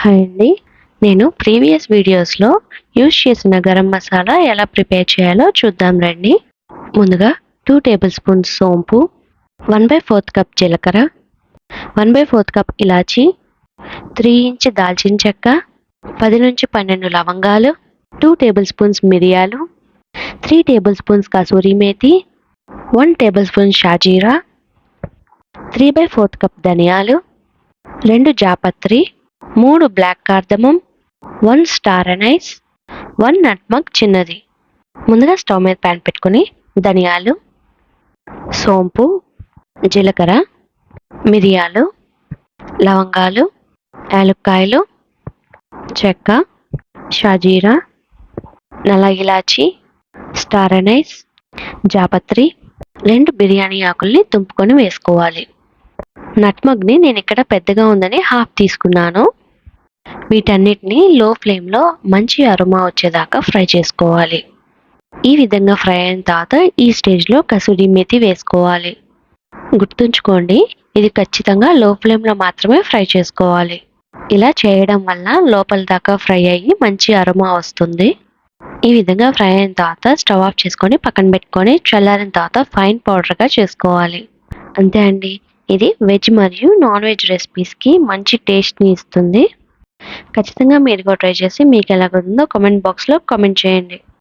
Hi అండి. నేను previous వీడియోస్లో యూజ్ చేసిన గరం మసాలా ఎలా ప్రిపేర్ చేయాలో చూద్దాం రండి. ముందుగా టూ టేబుల్ స్పూన్స్ సోంపు వన్ బై ఫోర్త్ కప్ జీలకర్ర వన్ బై ఫోర్త్ కప్ ఇలాచి త్రీ ఇంచ్ దాల్చిన చెక్క పది నుంచి పన్నెండు లవంగాలు టూ టేబుల్ స్పూన్స్ మిరియాలు త్రీ టేబుల్ స్పూన్స్ కసూరి మేతి వన్ టేబుల్ స్పూన్ షాజీరా త్రీ బై ఫోర్త్ కప్ ధనియాలు రెండు జాపత్రి మూడు black cardamom one star anise one nutmeg చిన్నది. ముందుగా స్టవ్ మీద ప్యాన్ పెట్టుకుని ధనియాలు సోంపు జీలకర్ర మిరియాలు లవంగాలు యాలక్కాయలు చెక్క షాజీరా నల్ల ఇలాచి స్టార్ అనైస్ జాపత్రి రెండు బిర్యానీ ఆకుల్ని తుంపుకొని వేసుకోవాలి. నట్మగ్ని నేను ఇక్కడ పెద్దగా ఉందని హాఫ్ తీసుకున్నాను. వీటన్నిటిని లో ఫ్లేమ్లో మంచి అరుమా వచ్చేదాకా ఫ్రై చేసుకోవాలి. ఈ విధంగా ఫ్రై అయిన తర్వాత ఈ స్టేజ్లో కసూరి మెతి వేసుకోవాలి. గుర్తుంచుకోండి ఇది ఖచ్చితంగా లో ఫ్లేమ్లో మాత్రమే ఫ్రై చేసుకోవాలి. ఇలా చేయడం వల్ల లోపల దాకా ఫ్రై అయ్యి మంచి అరుమా వస్తుంది. ఈ విధంగా ఫ్రై అయిన తర్వాత స్టవ్ ఆఫ్ చేసుకొని పక్కన పెట్టుకొని చల్లారిన తర్వాత ఫైన్ పౌడర్గా చేసుకోవాలి. అంతే అండి. ఇది వెజ్ మరియు నాన్ వెజ్ రెసిపీస్కి మంచి టేస్ట్ని ఇస్తుంది. ఖచ్చితంగా మీరు కూడా ట్రై చేసి మీకు ఎలాగుందో కామెంట్ బాక్స్లో కామెంట్ చేయండి.